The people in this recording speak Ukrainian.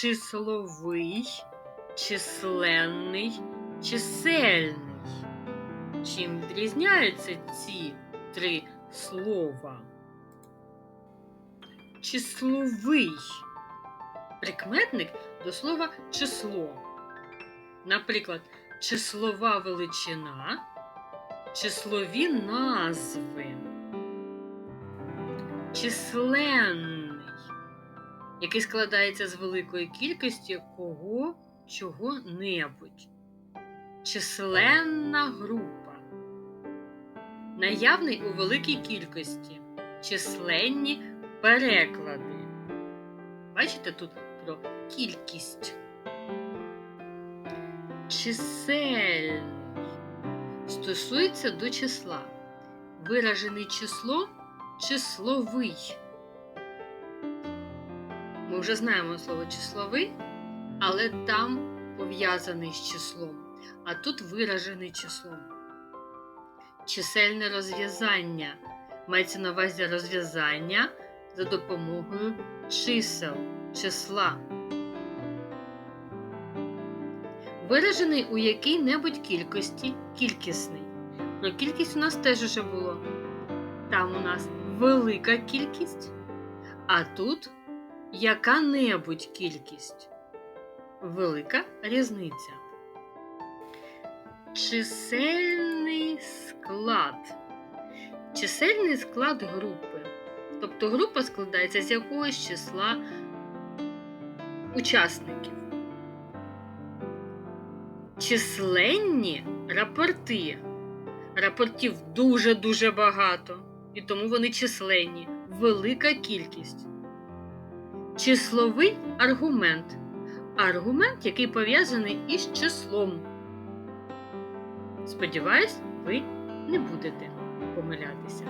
числовий, численний, чисельний. Чим відрізняються ці три слова? Числовий прикметник до слова число. Наприклад, числова величина, числові назви. Численний, який складається з великої кількості кого чого-небудь. Численна група. Наявний у великій кількості. Численні переклади. Бачите тут про кількість. Чисельний стосується до числа. Виражене число числовий. Ми вже знаємо слово числовий, але там пов'язаний з числом, а тут виражений числом. Чисельне розв'язання мається на увазі розв'язання за допомогою чисел, числа. Виражений у якій-небудь кількості кількісний. Про кількість у нас теж уже було. Там у нас велика кількість, а тут яка-небудь кількість. Велика різниця. Чисельний склад. Чисельний склад групи. Тобто група складається з якогось числа учасників. Численні рапорти. Рапортів дуже-дуже багато, і тому вони численні, велика кількість. Числовий аргумент. Аргумент, який пов'язаний із числом. Сподіваюсь, ви не будете помилятися.